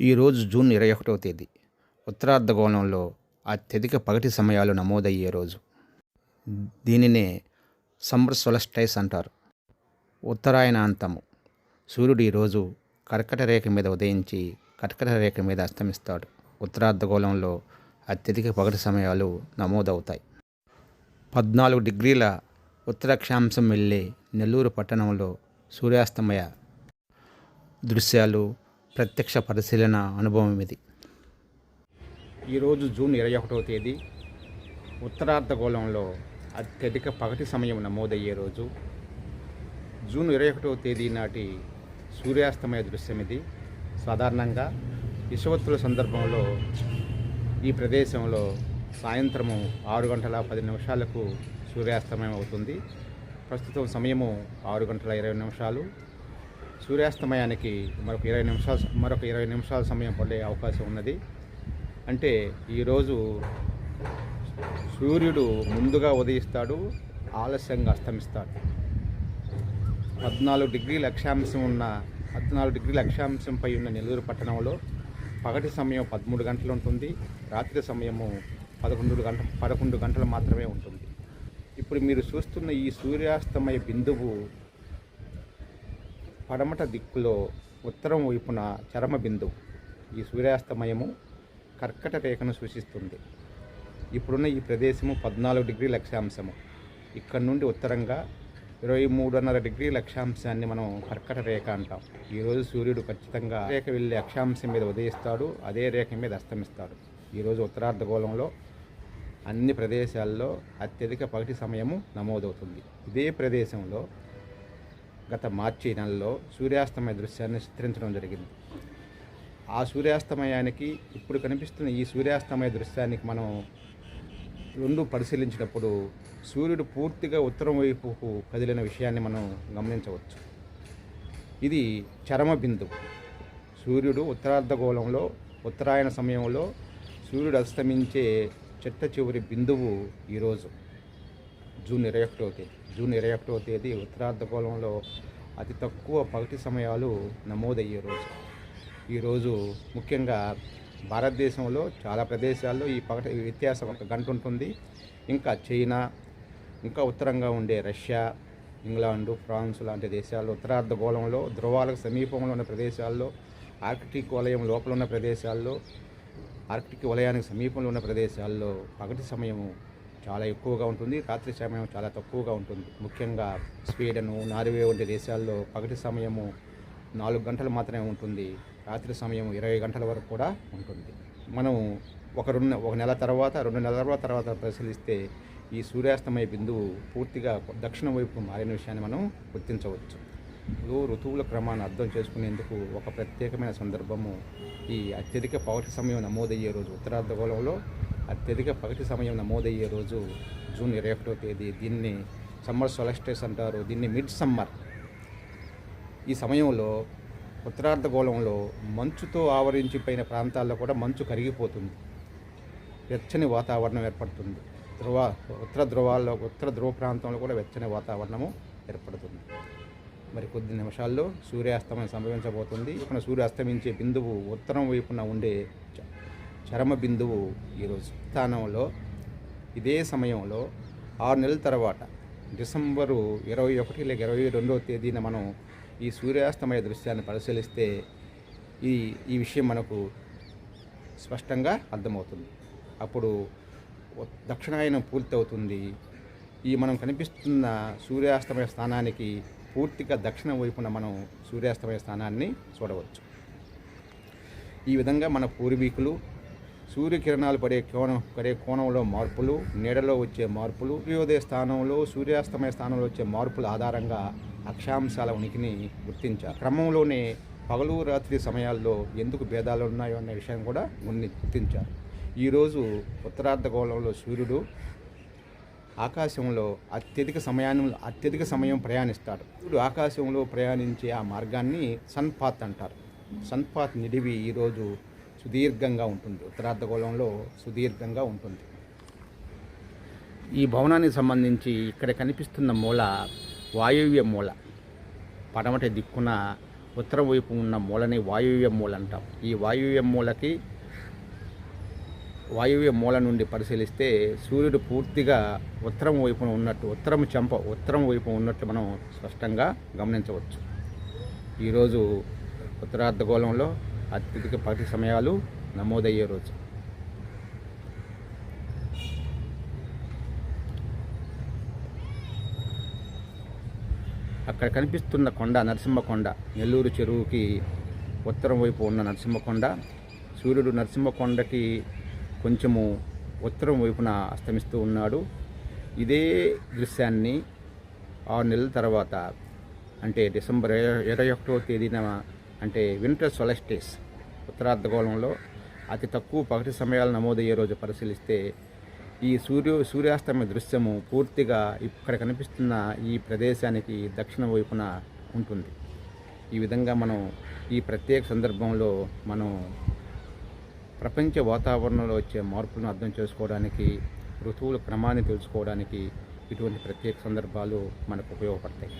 ఈరోజు జూన్ ఇరవై ఒకటవ తేదీ. ఉత్తరార్ధగోళంలో అత్యధిక పగటి సమయాలు నమోదయ్యే రోజు. దీనినే సమ్మర్ సొలస్టైస్ అంటారు. ఉత్తరాయణాంతము. సూర్యుడు ఈరోజు కర్కట రేఖ మీద ఉదయించి కర్కట రేఖ మీద అస్తమిస్తాడు. ఉత్తరార్ధగోళంలో అత్యధిక పగటి సమయాలు నమోదవుతాయి. పద్నాలుగు డిగ్రీల ఉత్తరాక్షాంశం వెళ్ళే నెల్లూరు పట్టణంలో సూర్యాస్తమయ దృశ్యాలు ప్రత్యక్ష పరిశీలన అనుభవం ఇది. ఈరోజు జూన్ ఇరవై ఒకటవ తేదీ ఉత్తరార్ధగోళంలో అత్యధిక పగటి సమయం నమోదయ్యే రోజు. జూన్ ఇరవై ఒకటవ తేదీ నాటి సూర్యాస్తమయ దృశ్యం ఇది. సాధారణంగా విషవత్తుల సందర్భంలో ఈ ప్రదేశంలో సాయంత్రము ఆరు గంటల పది నిమిషాలకు సూర్యాస్తమయం అవుతుంది. ప్రస్తుతం సమయము ఆరు గంటల ఇరవై నిమిషాలు. సూర్యాస్తమయానికి మరొక ఇరవై నిమిషాలు మరొక ఇరవై నిమిషాల సమయం పడే అవకాశం ఉన్నది. అంటే ఈరోజు సూర్యుడు ముందుగా ఉదయిస్తాడు ఆలస్యంగా అస్తమిస్తాడు. పద్నాలుగు డిగ్రీల అక్షాంశం ఉన్న పద్నాలుగు డిగ్రీల అక్షాంశంపై ఉన్న నెల్లూరు పట్టణంలో పగటి సమయం పదమూడు గంటలు ఉంటుంది రాత్రి సమయము పదకొండు గంట పదకొండు గంటలు మాత్రమే ఉంటుంది. ఇప్పుడు మీరు చూస్తున్న ఈ సూర్యాస్తమయ బిందువు పడమట దిక్కులో ఉత్తరం వైపున చరమబిందు ఈ సూర్యాస్తమయము కర్కట రేఖను సూచిస్తుంది. ఇప్పుడున్న ఈ ప్రదేశము పద్నాలుగు డిగ్రీ లక్ష్యాంశము. ఇక్కడ నుండి ఉత్తరంగా ఇరవై మూడున్నర డిగ్రీ లక్ష్యాంశాన్ని మనం కర్కట రేఖ అంటాం. ఈరోజు సూర్యుడు ఖచ్చితంగా రేఖ వెళ్ళే అక్షాంశం మీద ఉదయిస్తాడు అదే రేఖ మీద అస్తమిస్తాడు. ఈరోజు ఉత్తరార్ధగోళంలో అన్ని ప్రదేశాల్లో అత్యధిక పగటి సమయము నమోదవుతుంది. ఇదే ప్రదేశంలో గత మార్చి నెలలో సూర్యాస్తమయ దృశ్యాన్ని చిత్రించడం జరిగింది. ఆ సూర్యాస్తమయానికి ఇప్పుడు కనిపిస్తున్న ఈ సూర్యాస్తమయ దృశ్యానికి మనం రెండు పరిశీలించినప్పుడు సూర్యుడు పూర్తిగా ఉత్తరం వైపుకు కదిలిన విషయాన్ని మనం గమనించవచ్చు. ఇది చరమ బిందువు. సూర్యుడు ఉత్తరార్ధగోళంలో ఉత్తరాయణ సమయంలో సూర్యుడు అస్తమించే చిట్ట చివరి బిందువు ఈరోజు జూన్ ఇరవై ఒకటో తేదీ జూన్ ఇరవై ఒకటో తేదీ ఉత్తరార్ధగోళంలో అతి తక్కువ పగటి సమయాలు నమోదయ్యే రోజు. ఈరోజు ముఖ్యంగా భారతదేశంలో చాలా ప్రదేశాల్లో ఈ పగటి వ్యత్యాసం ఒక గంట ఉంటుంది. ఇంకా చైనా ఇంకా ఉత్తరంగా ఉండే రష్యా ఇంగ్లాండు ఫ్రాన్స్ లాంటి దేశాల్లో ఉత్తరార్ధగోళంలో ధ్రువాలకు సమీపంలో ఉన్న ప్రదేశాల్లో ఆర్కిటిక్ వలయం లోపల ఉన్న ప్రదేశాల్లో ఆర్కిటిక్ వలయానికి సమీపంలో ఉన్న ప్రదేశాల్లో పగటి సమయము చాలా ఎక్కువగా ఉంటుంది. రాత్రి సమయం చాలా తక్కువగా ఉంటుంది. ముఖ్యంగా స్వీడను నార్వే వంటి దేశాల్లో పగటి సమయము నాలుగు గంటలు మాత్రమే ఉంటుంది. రాత్రి సమయం ఇరవై గంటల వరకు కూడా ఉంటుంది. మనం ఒక రెండు ఒక నెల తర్వాత రెండు నెలల తర్వాత పరిశీలిస్తే ఈ సూర్యాస్తమయ బిందువు పూర్తిగా దక్షిణ వైపు మారిన విషయాన్ని మనం గుర్తించవచ్చు. ఇప్పుడు ఋతువుల క్రమాన్ని అర్థం చేసుకునేందుకు ఒక ప్రత్యేకమైన సందర్భము ఈ అత్యధిక పగటి సమయం నమోదయ్యే రోజు ఉత్తరార్ధగోళంలో అత్యధిక పగటి సమయం నమోదయ్యే రోజు జూన్ ఇరవై ఒకటో తేదీ. దీన్ని సమ్మర్ సొలస్టేస్ అంటారు. దీన్ని మిడ్ సమ్మర్. ఈ సమయంలో ఉత్తరార్ధగోళంలో మంచుతో ఆవరించిపోయిన ప్రాంతాల్లో కూడా మంచు కరిగిపోతుంది. వెచ్చని వాతావరణం ఏర్పడుతుంది. ధ్రువ ఉత్తర ధ్రువాల్లో ఉత్తర ధ్రువ ప్రాంతంలో కూడా వెచ్చని వాతావరణము ఏర్పడుతుంది. మరి కొద్ది నిమిషాల్లో సూర్యాస్తమయం సంభవించబోతుంది. ఇక్కడ సూర్యాస్తమించే బిందువు ఉత్తరం వైపున ఉండే చరమ బిందువు ఈరోజు స్థానంలో ఇదే సమయంలో ఆరు నెలల తర్వాత డిసెంబరు ఇరవై ఒకటి లేక ఇరవై రెండవ తేదీన మనం ఈ సూర్యాస్తమయ దృశ్యాన్ని పరిశీలిస్తే ఈ ఈ విషయం మనకు స్పష్టంగా అర్థమవుతుంది. అప్పుడు దక్షిణాయనం పూర్తవుతుంది. ఈ మనం కనిపిస్తున్న సూర్యాస్తమయ స్థానానికి పూర్తిగా దక్షిణ వైపున మనం సూర్యాస్తమయ స్థానాన్ని చూడవచ్చు. ఈ విధంగా మన పూర్వీకులు సూర్యకిరణాలు పడే కోణం పడే కోణంలో మార్పులు నీడలో వచ్చే మార్పులు సూర్యోదయ స్థానంలో సూర్యాస్తమయ స్థానంలో వచ్చే మార్పుల ఆధారంగా అక్షాంశాల ఉనికిని గుర్తించారు. క్రమంలోనే పగలు రాత్రి సమయాల్లో ఎందుకు భేదాలు ఉన్నాయో అనే విషయం కూడా ఉన్ని గుర్తించారు. ఈరోజు ఉత్తరార్ధగోళంలో సూర్యుడు ఆకాశంలో అత్యధిక సమయాన్ని అత్యధిక సమయం ప్రయాణిస్తాడు. సూర్యుడు ఆకాశంలో ప్రయాణించే ఆ మార్గాన్ని సన్పాత్ అంటారు. సన్పాత్ నిడివి ఈరోజు సుదీర్ఘంగా ఉంటుంది. ఉత్తరార్ధగోళంలో సుదీర్ఘంగా ఉంటుంది. ఈ భవనానికి సంబంధించి ఇక్కడ కనిపిస్తున్న మూల వాయువ్య మూల. పడమటి దిక్కున ఉత్తరం వైపు ఉన్న మూలని వాయువ్య మూల అంటాం. ఈ వాయువ్య మూలకి వాయువ్య మూల నుండి పరిశీలిస్తే సూర్యుడు పూర్తిగా ఉత్తరం వైపున ఉన్నట్టు ఉత్తరం చెంప ఉత్తరం వైపు ఉన్నట్టు మనం స్పష్టంగా గమనించవచ్చు. ఈరోజు ఉత్తరార్ధగోళంలో అత్యధిక పగటి సమయాలు నమోదయ్యే రోజు. అక్కడ కనిపిస్తున్న కొండ నరసింహకొండ నెల్లూరు చెరువుకి ఉత్తరం వైపు ఉన్న నరసింహకొండ సూర్యుడు నరసింహకొండకి కొంచెము ఉత్తరం వైపున అస్తమిస్తూ ఉన్నాడు. ఇదే దృశ్యాన్ని ఆరు నెలల తర్వాత అంటే డిసెంబర్ ఇరవై ఒకటో తేదీన అంటే వింటర్ సొలస్టేస్ ఉత్తరార్ధగోళంలో అతి తక్కువ పగటి సమయాలు నమోదయ్యే రోజు పరిశీలిస్తే ఈ సూర్యు సూర్యాస్తమయ దృశ్యము పూర్తిగా ఇక్కడ కనిపిస్తున్న ఈ ప్రదేశానికి దక్షిణ వైపున ఉంటుంది. ఈ విధంగా మనం ఈ ప్రత్యేక సందర్భంలో మనం ప్రపంచ వాతావరణంలో వచ్చే మార్పులను అర్థం చేసుకోవడానికి ఋతువుల క్రమాన్ని తెలుసుకోవడానికి ఇటువంటి ప్రత్యేక సందర్భాలు మనకు ఉపయోగపడతాయి.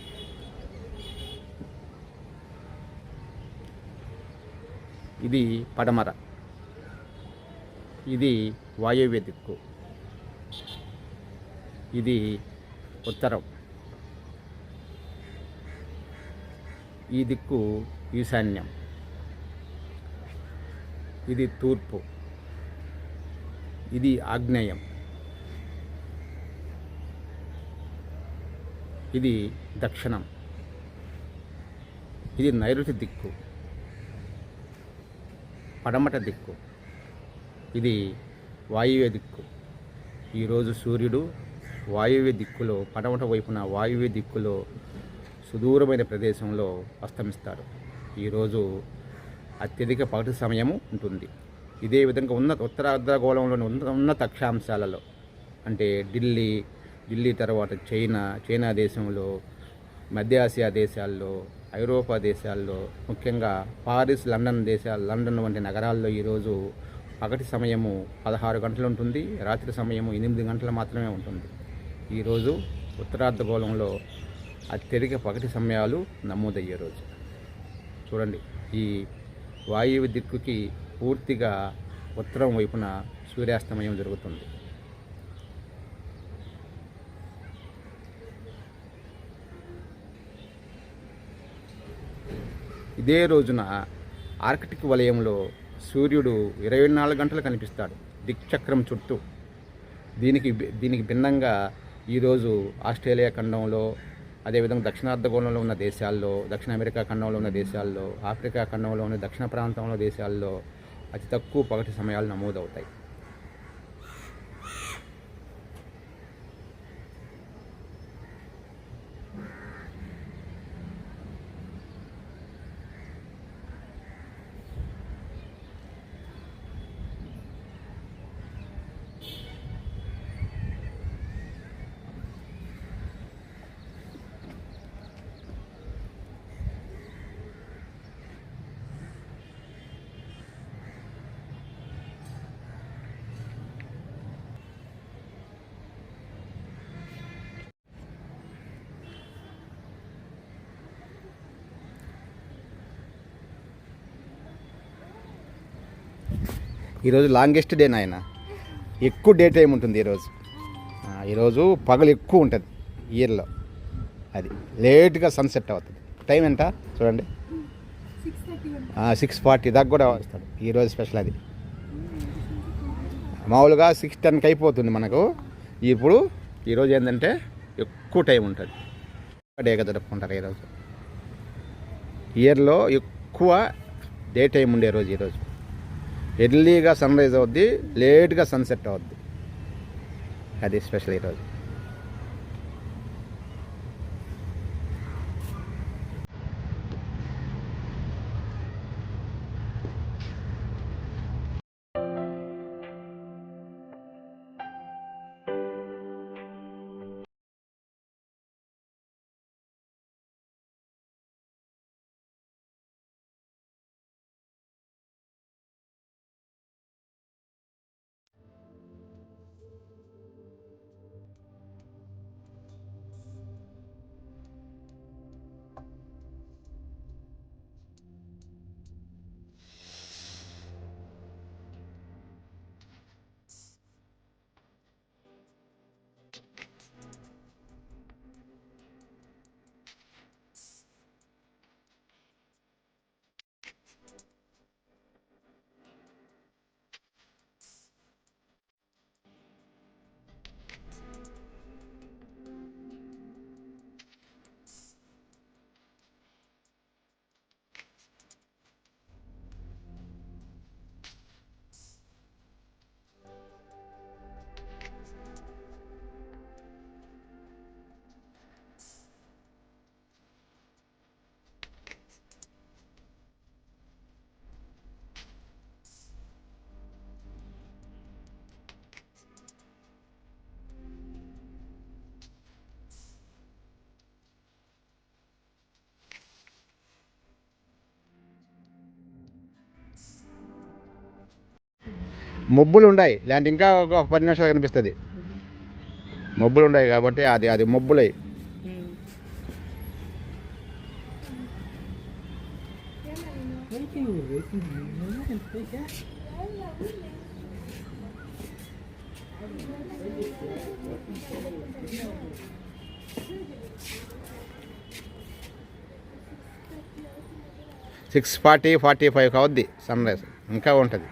ఇది పడమర. ఇది వాయువ్య దిక్కు. ఇది ఉత్తరం. ఈ దిక్కు ఈశాన్యం. ఇది తూర్పు. ఇది ఆగ్నేయం. ఇది దక్షిణం. ఇది నైరుతి దిక్కు. పడమట దిక్కు. ఇది వాయువ్య దిక్కు. ఈరోజు సూర్యుడు వాయువ్య దిక్కులో పడమట వైపున వాయువ్య దిక్కులో సుదూరమైన ప్రదేశంలో అస్తమిస్తాడు. ఈరోజు అత్యధిక పగటి సమయము ఉంటుంది. ఇదే విధంగా ఉన్న ఉత్తరార్ధగోళంలోని ఉన్న ఉన్నత అక్షాంశాలలో అంటే ఢిల్లీ ఢిల్లీ తర్వాత చైనా చైనా దేశంలో మధ్య ఆసియా దేశాల్లో ఐరోపా దేశాల్లో ముఖ్యంగా పారిస్ లండన్ దేశాలు లండన్ వంటి నగరాల్లో ఈరోజు పగటి సమయము పదహారు గంటలు ఉంటుంది రాత్రి సమయము ఎనిమిది గంటలు మాత్రమే ఉంటుంది. ఈరోజు ఉత్తరార్ధగోళంలో అత్యధిక పగటి సమయాలు నమోదయ్యే రోజు. చూడండి ఈ వాయువు దిక్కుకి పూర్తిగా ఉత్తరం వైపున సూర్యాస్తమయం జరుగుతుంది. ఇదే రోజున ఆర్కిటిక్ వలయంలో సూర్యుడు ఇరవై నాలుగు గంటలు కనిపిస్తాడు దిక్చక్రం చుట్టూ. దీనికి దీనికి భిన్నంగా ఈరోజు ఆస్ట్రేలియా ఖండంలో అదేవిధంగా దక్షిణార్ధగోళంలో ఉన్న దేశాల్లో దక్షిణ అమెరికా ఖండంలో ఉన్న దేశాల్లో ఆఫ్రికా ఖండంలో ఉన్న దక్షిణ ప్రాంతంలో దేశాల్లో అతి తక్కువ పగటి సమయాలు నమోదవుతాయి. ఈరోజు లాంగెస్ట్ డే నాయన. ఎక్కువ డే టైం ఉంటుంది ఈరోజు. ఈరోజు పగలు ఎక్కువ ఉంటుంది ఇయర్లో. అది లేట్గా సన్సెట్ అవుతుంది. టైం ఎంత? చూడండి. సిక్స్ ఫార్టీ దాకా కూడా వస్తాడు. ఈరోజు స్పెషల్ అది. మామూలుగా సిక్స్ టెన్కి అయిపోతుంది మనకు. ఇప్పుడు ఈరోజు ఏంటంటే ఎక్కువ టైం ఉంటుంది. డే జరుపుకుంటారు ఈరోజు. ఇయర్లో ఎక్కువ డే టైం ఉండే రోజు ఈరోజు. ఎర్లీగా సన్ రైజ్ అవుద్ది లేట్గా సన్సెట్ అవుద్ది. అది స్పెషల్ ఈరోజు. మబ్బులు ఉన్నాయి లేదంటే ఇంకా ఒక పది నిమిషాలు కనిపిస్తుంది. మబ్బులు ఉన్నాయి కాబట్టి అది అది మబ్బులై. సిక్స్ ఫార్టీ ఫార్టీ ఫైవ్ అవుద్ది సన్ రైజ్. ఇంకా ఉంటుంది.